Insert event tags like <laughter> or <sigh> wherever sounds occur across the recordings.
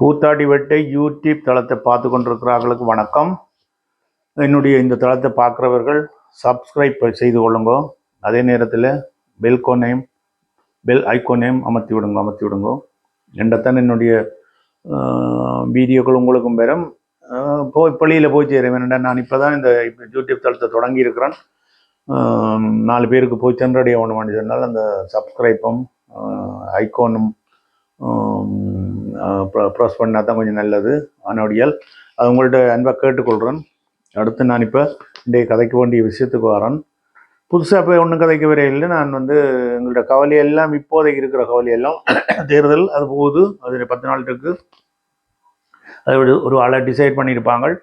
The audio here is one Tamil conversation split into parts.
கூத்தாடி வெட்டை யூடியூப் தளத்தை பார்த்து கொண்டிருக்கிறார்களுக்கு வணக்கம். என்னுடைய இந்த தளத்தை பார்க்குறவர்கள் சப்ஸ்கிரைப் செய்து கொள்ளுங்க. அதே நேரத்தில் பெல்கோனையும் பெல் ஐக்கோனையும் அமர்த்தி விடுங்க அமர்த்தி விடுங்க. என்றத்தான் என்னுடைய வீடியோக்கள் உங்களுக்கும் பெறும் போய் பள்ளியில் போய் சேருவேன். ஏனென்றா நான் இப்போ தான் இந்த யூடியூப் தளத்தை தொடங்கி இருக்கிறேன். நாலு பேருக்கு போய் சென்றடைய ஒன்று சொன்னால் அந்த சப்ஸ்கிரைப்பும் ஐக்கோனும் ப்ரோஸ் பண்ணால் தான் கொஞ்சம் நல்லது. ஆனோடியால். அது உங்கள்கிட்ட அன்பாக கேட்டுக்கொள்கிறேன் அடுத்து நான் இப்போ இன்றைய கதைக்க வேண்டிய விஷயத்துக்கு வரேன். புதுசாக போய் ஒன்றும் கதைக்க வரையில் நான் வந்து எங்களோட கவலையெல்லாம் இப்போதைக்கு இருக்கிற கவலையெல்லாம் <coughs> தேர்தல் அது போகுது. அது பத்து நாள் இருக்கு. அது ஒரு ஆளை டிசைட் பண்ணியிருப்பாங்க.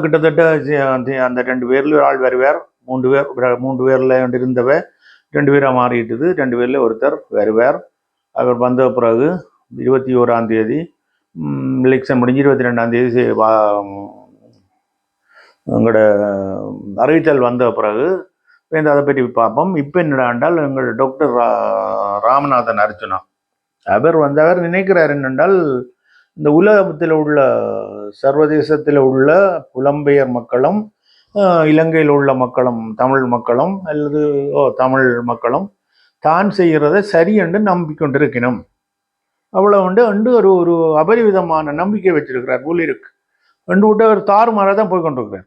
கிட்டத்தட்ட அந்த- அந்த ரெண்டு பேரில் ஒரு ஆள் வருவார். மூன்று பேர் மூன்று பேரில் இருந்தவ ரெண்டு பேராக மாறிட்டுது. ரெண்டு பேரில் ஒருத்தர் வருவார். அவர் வந்த பிறகு இருபத்தி ஓராம் தேதி எலெக்ஷன் முடிஞ்சு இருபத்தி ரெண்டாம் தேதி வா- எங்களோட அறிவித்தல் வந்த பிறகு வந்து அதை பற்றி பார்ப்போம். இப்போ என்னடாண்டால் எங்கள் டாக்டர் ரா- ராமநாதன் அர்ச்சனா அவர் வந்து அவர் நினைக்கிறார் என்னென்றால் இந்த உலகத்தில் உள்ள சர்வதேசத்தில் உள்ள புலம்பெயர் மக்களும் இலங்கையில் உள்ள மக்களும் தமிழ் மக்களும் அல்லது ஓ தமிழ் மக்களும் தான் செய்கிறத சரி என்று நம்பிக்கொண்டிருக்கணும். அவ்வளோ உண்டு. வந்து ஒரு ஒரு அபரிவிதமான நம்பிக்கை வச்சிருக்கிறார் ஊழியருக்கு ரெண்டு விட்டு அவர் தாறுமாறாக தான் போய் கொண்டிருக்கிறார்.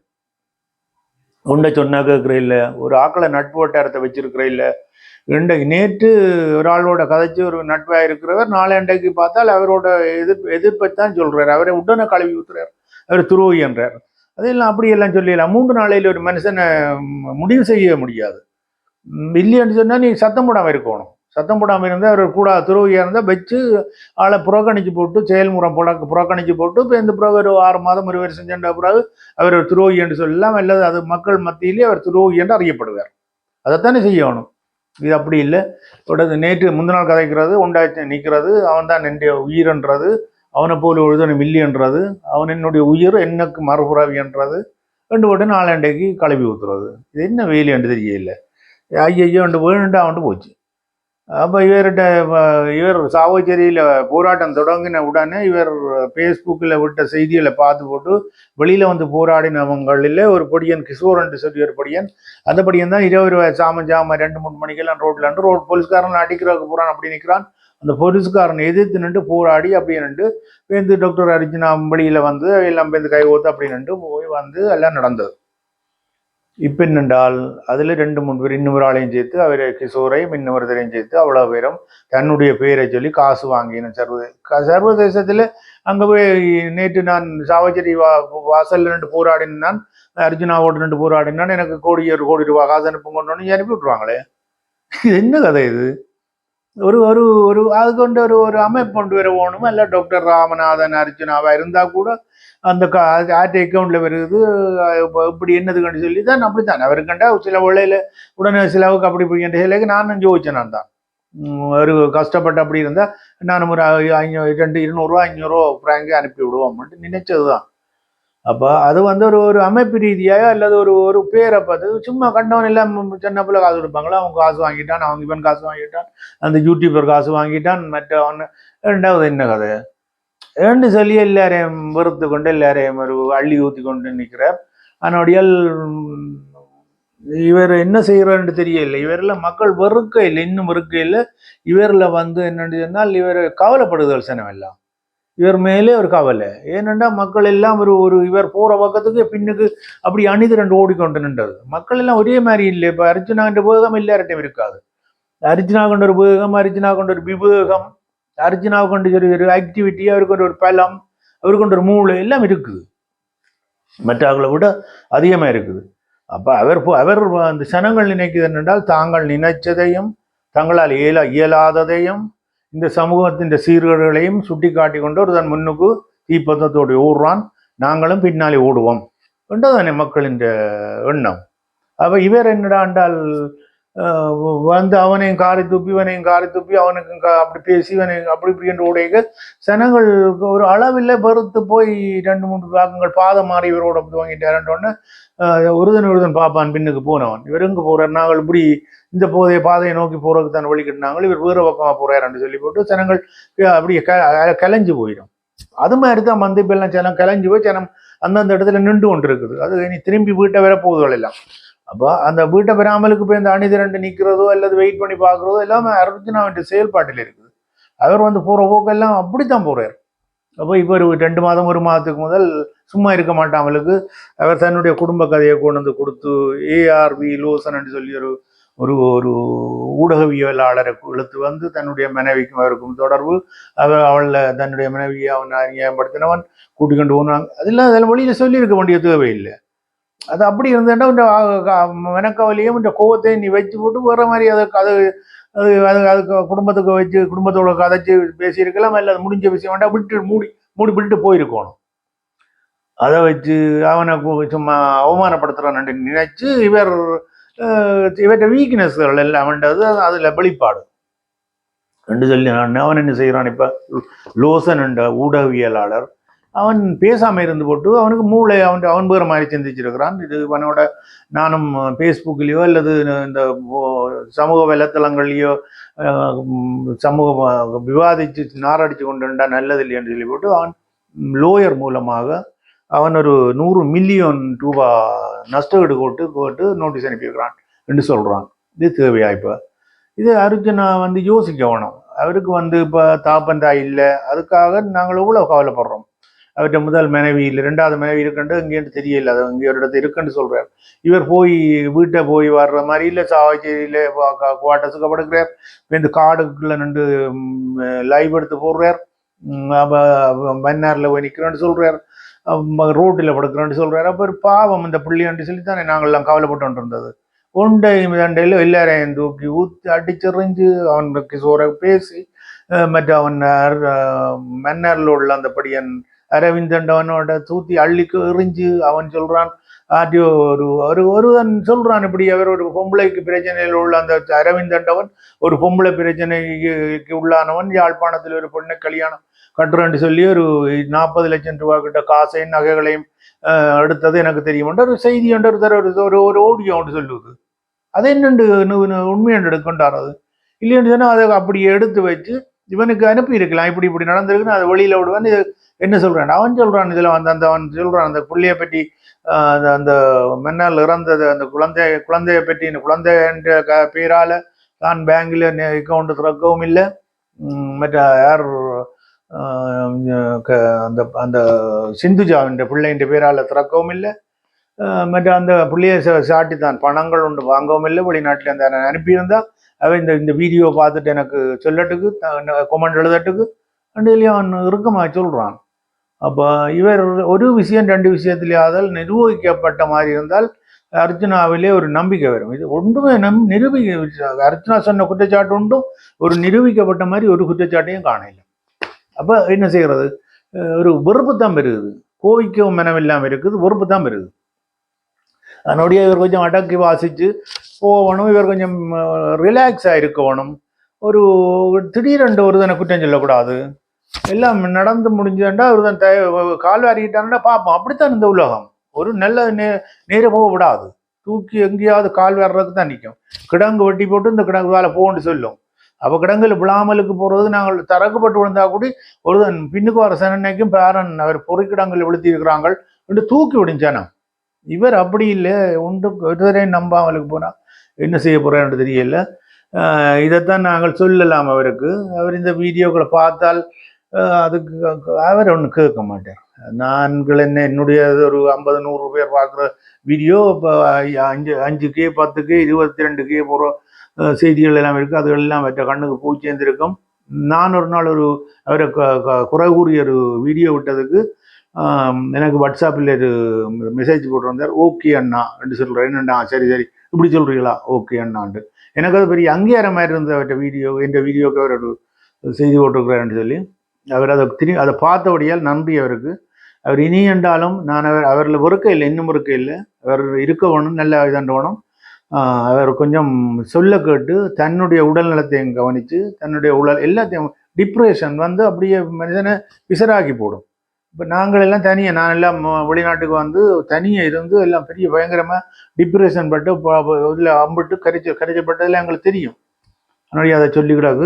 உண்டை சொன்னா கேட்குற இல்லை ஒரு ஆக்களை நட்பு வட்டாரத்தை வச்சிருக்கிற இல்லை. இன்றைக்கு நேற்று ஒரு ஆளோட கதைச்சு ஒரு நட்பாக இருக்கிறவர் நாளை அண்டைக்கு பார்த்தால் அவரோட எதிர்ப்பு எதிர்ப்பை தான் சொல்கிறார் அவரை உடனே கழுவி ஊத்துறார். அவர் துருவி என்றார். அதெல்லாம் அப்படியெல்லாம் சொல்லிடலாம். மூன்று நாளையில் ஒரு மனுஷனை முடிவு செய்ய முடியாது. இல்லைன்னு சொன்னால் நீ சத்தம் போடாமல் இருக்கணும். சத்தம் போடாமல் இருந்தால் அவர் கூட துறவியாக இருந்தால் வச்சு ஆளை புறக்கணிச்சு போட்டு செயல்முறை புற புறக்கணிச்சு போட்டு இப்போ இந்த பிறகு ஒரு ஆறு மாதம் ஒரு வருஷம் சென்ற பிறகு அவர் ஒரு துரோகி என்று சொல்லலாம் அல்லது அது மக்கள் மத்தியிலே அவர் துரோகி என்று அறியப்படுவார். அதைத்தானே செய்யணும். இது அப்படி இல்லை. தொடர்ந்து நேற்று முந்திநாள் கதைக்கிறது உண்டாச்சு நிற்கிறது அவன் தான் என்னுடைய உயிர்ன்றது அவனை போல ஒழுதன இல்லைன்றது அவன் என்னுடைய உயிர் எனக்கு மறுபுறவின்றது ரெண்டு போட்டு நாலண்டைக்கு கழுவி ஊத்துறது. இது என்ன வெயில் என்று தெரியல. ஐயோ ரெண்டு வேணுண்டு அவன்ட்டு போச்சு. அப்போ இவர்கிட்ட இவர் சாவச்சேரியில் போராட்டம் தொடங்கின உடனே இவர் ஃபேஸ்புக்கில் விட்ட செய்திகளை பார்த்து போட்டு வெளியில் வந்து போராடினவங்களில் ஒரு பொடியன் கிஷோரன் சொல்லி ஒரு பொடியன். அந்த பொடியன் தான் இருபது ரூபாய் சாம ஜாம ரெண்டு மூணு மணிக்கெல்லாம் ரோட்டில் நின்று ரோட் போலீஸ்காரன் அடிக்கிறதுக்கு போகிறான் அப்படி நிற்கிறான் அந்த போலீஸ்காரனை எதிர்த்து நின்று போராடி அப்படி நின்று பேருந்து டாக்டர் அர்ஜுனா வெளியில் வந்து எல்லாம் பேருந்து கை ஓத்து அப்படி நின்று போய் வந்து எல்லாம் நடந்தது. இப்பென்னென்றால் அதில் ரெண்டு மூணு பேர் இன்னொரு ஆளையும் சேர்த்து அவரை கிஷோரையும் இன்னொருத்தரையும் சேர்த்து அவ்வளோ பேரும் தன்னுடைய பேரை சொல்லி காசு வாங்கின சர்வதே சர்வதேசத்தில் அங்கே போய் நேற்று நான் சாவச்சேரி வா வாசலில் ரெண்டு போராடினான் அர்ஜுனாவோடு ரெண்டு போராடினான் எனக்கு கோடி ஒரு கோடி ரூபா காசு அனுப்பும் கொண்டோன்னு அனுப்பி விட்ருவாங்களே இது என்ன கதை இது? ஒரு ஒரு ஒரு அது கொண்டு ஒரு ஒரு அமைப்பு கொண்டு வர வேணும் இல்லை டாக்டர் ராமநாதன் அர்ஜுனாவாக இருந்தால் கூட அந்த ஆர்டி அக்கௌண்ட்ல வருது. இப்படி என்னது சொல்லி தான் அப்படித்தான். அவருக்கண்டா சில வேளையில உடனே சிலவுக்கு அப்படி இப்படி என்ற சிலைக்கு நானும் ஜோதிச்சேன் நான் தான் ஒரு கஷ்டப்பட்டு அப்படி இருந்தா நானும் ஒரு ஐநூறு ரெண்டு இருநூறுவா ஐநூறுரூவா ஃப்ராங்கே அனுப்பி விடுவோம்ட்டு நினைச்சது தான் அப்போ அது வந்து ஒரு ஒரு அமைப்பு ரீதியாக அல்லது ஒரு ஒரு பேரை பார்த்து சும்மா கண்டவன் எல்லாம் சின்ன பிள்ளை காசு கொடுப்பாங்களா? அவன் காசு வாங்கிட்டான் அவங்க இவன் காசு வாங்கிட்டான் அந்த யூடியூபர் காசு வாங்கிட்டான் மற்றவன் ரெண்டாவது என்ன கதை? ஏண்டு சொல்லி எல்லாரையும் வெறுத்து கொண்டு எல்லாரையும் ஒரு அள்ளி ஊற்றி கொண்டு நிற்கிறார் அதனுடையால் இவர் என்ன செய்கிறான்னு தெரியல இவரில் மக்கள் வெறுக்க இல்லை இன்னும் வெறுக்க இல்லை. இவரில் வந்து என்னென்னு சொன்னால் இவர் கவலைப்படுதல் சனம் எல்லாம். இவர் மேலே ஒரு கவலை. ஏனென்றா மக்கள் எல்லாம் ஒரு ஒரு இவர் போகிற பக்கத்துக்கு பின்னுக்கு அப்படி அணிது ரெண்டு ஓடிக்கொண்டு நின்றது. மக்கள் எல்லாம் ஒரே மாதிரி இல்லை. இப்போ அர்ஜுனான்ற வேகம் எல்லார்ட்டையும் இருக்காது. அர்ஜுனா கொண்ட ஒரு வேகம் அர்ஜுனா கொண்ட ஒரு விவேகம் அர்ஜுனாவை கொண்டு ஒரு ஒரு ஆக்டிவிட்டி அவருக்கு ஒரு பலம் அவருக்கு கொண்ட ஒரு மூளை எல்லாம் இருக்குது. மற்றவர்களை விட அதிகமாக இருக்குது. அப்போ அவர் அவர் அந்த சனங்கள் நினைக்கிறது என்னென்றால் தாங்கள் நினைச்சதையும் தங்களால் இயல இயலாததையும் இந்த சமூகத்தின் சீர்கேடுகளையும் சுட்டி காட்டி கொண்டு ஒரு தன் முன்னுக்கு தீப்பந்தத்தோடு ஓடுறான் நாங்களும் பின்னாலே ஓடுவோம் என்றதானே மக்களின் எண்ணம். அப்போ இவர் என்னடா என்றால் வந்து அவனையும் காரி துப்பி இவனையும் காரி துப்பி அவனுக்கும் அப்படி பேசி இவனை அப்படி இப்படி என்று உடைய சனங்களுக்கு ஒரு அளவில் வெறுத்து போய் ரெண்டு மூன்று பாகங்கள் பாதம் மாறி இவரோட அப்படி வாங்கிட்டாருன்னு ஒருதன் ஒருதன் பாப்பான் பின்னுக்கு போனவன். இவர் எங்கே போகிறார் நாங்கள் இப்படி இந்த போதைய பாதையை நோக்கி போறதுக்கு தான் வழி இவர் வேறு பக்கமாக போகிறாருன்னு சொல்லி போட்டு சனங்கள் அப்படியே க கலைஞ்சு போயிடும். அது மாதிரி தான் வந்து இப்போ எல்லாம் கலைஞ்சு போய் ஜனம் அந்தந்த இடத்துல நின்று கொண்டு இருக்குது அது இனி திரும்பி வீட்டை வேற போகுதுகள் எல்லாம். அப்போ அந்த வீட்டை பெறாமலுக்கு போய் இந்த அணிதிரண்டு நிற்கிறதோ அல்லது வெயிட் பண்ணி பார்க்குறதோ எல்லாமே அர்ஜுனாவின் செயல்பாட்டில் இருக்குது. அவர் வந்து போகிற போக்கெல்லாம் அப்படித்தான் போகிறார் அப்போ இப்போ ஒரு ரெண்டு மாதம் ஒரு மாதத்துக்கு முதல் சும்மா இருக்க மாட்டாமலுக்கு அவர் தன்னுடைய குடும்ப கதையை கொண்டு வந்து கொடுத்து ஏஆர்வி லோசன் சொல்லி ஒரு ஒரு ஒரு ஊடகவியலாளரை இழுத்து வந்து தன்னுடைய மனைவிக்கும் அவருக்கும் தொடர்பு. அவர் அவளை தன்னுடைய மனைவியை அவன் அநியாயப்படுத்தினவன் கூட்டிக் கொண்டு போனாங்க அதெல்லாம் அதில் வழியில் சொல்லியிருக்க வேண்டிய தேவையில்லை. அது அப்படி இருந்தேன்னா இந்த மனக்கவலையும் இந்த கோவத்தையும் நீ வச்சு போட்டு வேற மாதிரி அதுக்கு அது அது அது அதுக்கு குடும்பத்துக்கு வச்சு குடும்பத்தோட கதைச்சு பேசியிருக்கலாம் இல்லை அது முடிஞ்ச விஷயம் வேண்டாம் விட்டு மூடி மூடி விட்டு போயிருக்கணும். அதை வச்சு அவனை சும்மா அவமானப்படுத்துறான்னு நினைச்சு இவர் இவற்ற வீக்னஸ்கள் எல்லாம் வேண்டது அதில் வெளிப்பாடு. ரெண்டு சொல்லி நான் அவன் என்ன செய்கிறான் இப்போ? லோசன் என்ற ஊடகவியலாளர் அவன் பேசாமல் இருந்து போட்டு அவனுக்கு மூளை அவன் அவன் வேறு மாதிரி சிந்திச்சிருக்கிறான். இது அவனோட நானும் ஃபேஸ்புக்கிலையோ அல்லது இந்த சமூக வலைத்தளங்கள்லையோ சமூக விவாதித்து நாரடித்து கொண்டுண்டா நல்லது இல்லைன்னு சொல்லி போட்டு அவன் லோயர் மூலமாக அவன் ஒரு நூறு மில்லியன் ரூபா நஷ்டஈடு போட்டு போட்டு நோட்டீஸ் அனுப்பியிருக்கிறான் என்று சொல்கிறான் இது தேவையா இப்போ? இது அர்ஜுனா வந்து யோசிக்க வேணும் அவருக்கு வந்து இப்போ தாப்பந்தா இல்லை. அதுக்காக நாங்கள் எவ்வளோ கவலைப்படுறோம்? அவர்கிட்ட முதல் மனைவி இல்லை ரெண்டாவது மனைவி இருக்குன்ட்டு இங்கேன்ட்டு தெரியல அது இங்கே ஒரு இடத்துல இருக்குன்னு சொல்கிறார் இவர் போய் வீட்டை போய் வர்ற மாதிரி இல்லை சாவச்சேரியில் குவாட்டஸுக்கு படுக்கிறார் இந்த காடுக்குள்ளே நின்று லைவ் எடுத்து போடுறார். மன்னாரில் போய் நிற்கிறேன்னு சொல்கிறார் ரோட்டில் படுக்கிறேன்னு சொல்கிறார் அப்போ ஒரு பாவம் இந்த பிள்ளைன்னு சொல்லி தானே நாங்கள்லாம் கவலைப்பட்டு இருந்தது உண்டை தண்டையில் எல்லாரையும் தூக்கி ஊற்றி அடிச்செறிஞ்சு அவனுக்கு சோற பேசி மற்ற அவன் மன்னரில் உள்ள அந்த படியன் அரவிந்தண்டவனோட தூத்தி அள்ளிக்கு எறிஞ்சு அவன் சொல்றான் ஆட்டியோ ஒரு ஒரு ஒருவன் சொல்றான் இப்படி அவர் ஒரு பொம்பளைக்கு பிரச்சனையில் உள்ள அந்த அரவிந்தண்டவன் ஒரு பொம்பளை பிரச்சனைக்கு உள்ளானவன் யாழ்ப்பாணத்தில் ஒரு பெண்ணை கல்யாணம் கட்டுறேன்னு சொல்லி ஒரு நாற்பது லட்சம் ரூபா கிட்ட காசையும் நகைகளையும் அஹ், எடுத்தது எனக்கு தெரியும். ஒரு செய்தி ஒன்று ஒரு ஒரு ஒரு ஓடியோ ஒன்று சொல்லுவது அது என்னண்டு உண்மையண்டு எடுக்கொண்டார் அது? இல்லைன்னு சொன்னால் அதை அப்படி எடுத்து வச்சு இவனுக்கு அனுப்பி இருக்கலாம் இப்படி இப்படி நடந்திருக்குன்னு அதை வெளியில் விடுவேன். இது என்ன சொல்கிறான் அவன் சொல்கிறான் இதில் வந்து அந்த அவன் சொல்கிறான் அந்த புள்ளியை பற்றி அந்த அந்த மின்னல் இறந்தது அந்த குழந்தை குழந்தையை பற்றி இந்த குழந்தை என்ற க பேரால் தான் பேங்கில் அக்கௌண்ட் திறக்கவும் இல்லை. மற்ற யார் அந்த அந்த சிந்துஜாவின் பிள்ளைன்ற பேரால் திறக்கவும் இல்லை. மற்ற அந்த பிள்ளையை சாட்டி தான் பணங்கள் ஒன்று வாங்கவும் இல்லை. வெளிநாட்டில் அந்த நான் அனுப்பியிருந்தா அவன் இந்த இந்த வீடியோ பார்த்துட்டு எனக்கு சொல்லட்டுக்கு கொமெண்ட் எழுதட்டுக்கு ரெண்டுலேயும் அவன் இறுக்கமாக சொல்கிறான் அப்போ இவர் ஒரு விஷயம் ரெண்டு விஷயத்திலேயாதல் நிர்வகிக்கப்பட்ட மாதிரி இருந்தால் அர்ஜுனாவிலே ஒரு நம்பிக்கை வரும். இது ஒன்றுமே நம் நிரூபிக்க அர்ஜுனா சொன்ன குற்றச்சாட்டு உண்டும் ஒரு நிரூபிக்கப்பட்ட மாதிரி ஒரு குற்றச்சாட்டையும் காணல அப்போ என்ன செய்கிறது? ஒரு வெறுப்பு தான் பெருகுது கோவிக்கவும் மனம் இல்லாமல் இருக்குது வெறுப்பு தான் பெருகுது அதனுடைய இவர் கொஞ்சம் அடக்கி வாசித்து போகணும் இவர் கொஞ்சம் ரிலாக்ஸாக இருக்கணும் ஒரு திடீரென்று ஒரு தானே குற்றம் சொல்லக்கூடாது. எல்லாம் நடந்து முடிஞ்சதுண்டா அவர் தான் கால் வாரிக்கிட்டான்னா பார்ப்போம் அப்படித்தான் இந்த உலகம். ஒரு நல்ல நே நேர போக விடாது. தூக்கி எங்கேயாவது கால் வர்றதுக்கு தான் நிற்கும் கிடங்கு வெட்டி போட்டு இந்த கிடங்கு வேலை போகணும்னு சொல்லும். அப்போ கிடங்கில் விழாமலுக்கு போகிறது நாங்கள் தரக்குப்பட்டு விழுந்தா கூட ஒருதன் பின்னுக்கு வர சனனைக்கும் பேரன் அவர் பொறுக்கிடங்கில் விழுத்தி இருக்கிறாங்க என்று தூக்கி விடுஞ்சானா இவர் அப்படி இல்லை. உண்டு இதுவரையும் நம்பாமலுக்கு போனால் என்ன செய்ய போறான்னு தெரியல. இதைத்தான் நாங்கள் சொல்லலாம் அவருக்கு. அவர் இந்த வீடியோக்களை பார்த்தால் அதுக்கு அவர் ஒன்றும் கேட்க மாட்டார். நான்கள் என்ன என்னுடைய ஒரு ஐம்பது நூறு பேர் பார்க்குற வீடியோ இப்போ அஞ்சு அஞ்சு கே பத்து கே இருபத்தி ரெண்டு கே போகிற செய்திகள் எல்லாம் இருக்குது அதுகள் எல்லாம் மற்ற கண்ணுக்கு பூச்சேர்ந்திருக்கும். நான் ஒரு நாள் ஒரு அவரை க- குறை கூறிய ஒரு வீடியோ விட்டதுக்கு எனக்கு வாட்ஸ்அப்பில் ஒரு மெசேஜ் போட்டிருந்தார். ஓகே அண்ணா என்று சொல்கிறேன் என்னண்ணா சரி சரி. இப்படி சொல்கிறீங்களா ஓகே அண்ணான்ட்டு. எனக்கு அது பெரிய அங்கீகாரம் மாதிரி இருந்த அவர்கிட்ட வீடியோ என்ற வீடியோக்கு அவர் ஒரு செய்தி போட்டிருக்கிறாருன்னு சொல்லி அவர் அதை திரு அதை பார்த்தபடியால் நன்றி அவருக்கு. அவர் இனி என்றாலும் நான் அவர் அவரில் ஒருக்க இல்லை இன்னும் ஒருக்க இல்லை. அவர் இருக்க வேணும் நல்ல இதாண்டு அவர் கொஞ்சம் சொல்ல கேட்டு தன்னுடைய உடல் நலத்தையும் கவனித்து தன்னுடைய உடல் எல்லாத்தையும் டிப்ரெஷன் வந்து அப்படியே மனிதனை விசராக்கி போடும். இப்போ நாங்கள் எல்லாம் தனியாக நான் எல்லாம் ம- வெளிநாட்டுக்கு வந்து தனியாக இருந்து எல்லாம் பெரிய பயங்கரமாக டிப்ரெஷன் பட்டு இதில் அம்பிட்டு கரைச்ச கரைச்சப்பட்டதில் எங்களுக்கு தெரியும். அதனால அதை சொல்லிக்கிறாங்க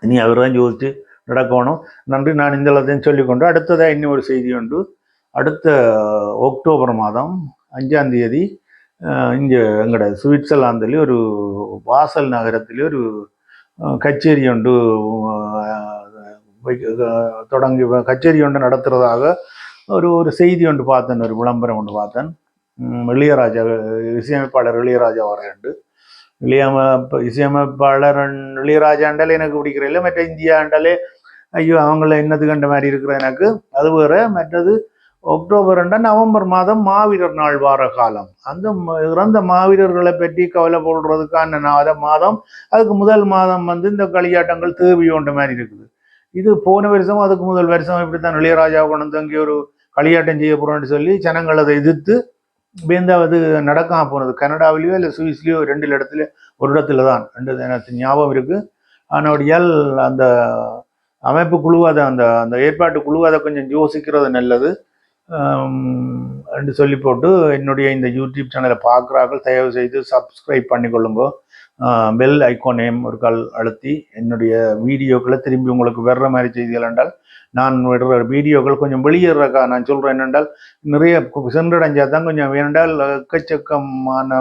இனி அவர் தான் யோசிச்சு நடக்கணும். நன்றி நான் இந்த எல்லாத்தையும் சொல்லிக்கொண்டு அடுத்ததாக இன்னும் ஒரு செய்தி உண்டு. அடுத்த அக்டோபர் மாதம் அஞ்சாம் தேதி இங்கே எங்களோட சுவிட்சர்லாந்தில் ஒரு வாசல் நகரத்தில் ஒரு கச்சேரி ஒன்று தொடங்கி கச்சேரி ஒன்று நடத்துகிறதாக ஒரு ஒரு செய்தி ஒன்று பார்த்தேன் ஒரு விளம்பரம் ஒன்று பார்த்தேன். இளையராஜா இசையமைப்பாளர் இளையராஜா வரையண்டு இளையமைப்பு இசையமைப்பாளர் இளையராஜாண்டாலே எனக்கு பிடிக்கிற இல்லை மற்ற இந்தியாண்டாலே ஐயோ அவங்கள என்னது கண்ட மாதிரி இருக்கிற எனக்கு அது வேறு மற்றது அக்டோபர் ரெண்டா நவம்பர் மாதம் மாவீரர் நாள் வார காலம் அந்த இறந்த மாவீரர்களை பற்றி கவலைப்படுறதுக்கான நாத மாதம் அதுக்கு முதல் மாதம் வந்து இந்த களியாட்டங்கள் தேவையோண்ட மாதிரி இருக்குது இது போன வருஷம் அதுக்கு முதல் வருஷம் இப்படித்தான் இளையராஜா கொண்டு வந்து அங்கே ஒரு களியாட்டம் செய்ய போகிறோம்னு சொல்லி ஜனங்கள் அதை எதிர்த்து வேந்தாவது நடக்காம போனது. கனடாவிலேயோ இல்லை சுவிஸ்லேயோ ரெண்டு இடத்துல ஒரு இடத்துல தான். ரெண்டு எனக்கு ஞாபகம் இருக்கு. எல் அந்த அமைப்பு குழு அதை அந்த அந்த ஏற்பாட்டு குழுவாத அதை கொஞ்சம் யோசிக்கிறது நல்லது. என்று சொல்லி போட்டு என்னுடைய இந்த யூடியூப் சேனலை பார்க்குறார்கள். தயவு செய்து சப்ஸ்கிரைப் பண்ணிக்கொள்ளுங்க. பெல் நேம் ஒரு கால் அழுத்தி என்னுடைய வீடியோக்களை திரும்பி உங்களுக்கு வர்ற மாதிரி செய்திகள் என்றால் நான் விடுற வீடியோக்கள் கொஞ்சம் வெளியேறக்கா நான் சொல்கிறேன் என்னென்றால் நிறைய சென்றடைஞ்சால் தான் கொஞ்சம் வேண்டால் எக்கச்சக்கமான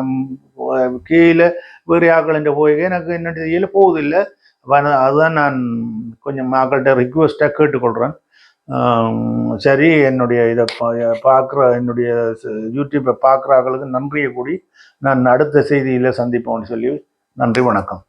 கீழே வேறு ஆக்கள் போய் எனக்கு என்ன செய்யல போவதில்லை. அதுதான் நான் கொஞ்சம் ஆக்கள்கிட்ட ரிக்வெஸ்ட்டாக கேட்டுக்கொள்கிறேன் சரி என்னுடைய இதை பார்க்குற என்னுடைய யூடியூப்பை யூடியூப்பை பார்க்குறாங்களுக்கு நன்றியை கூடி நான் அடுத்த செய்தியில் சந்திப்போம்னு சொல்லி நன்றி வணக்கம்.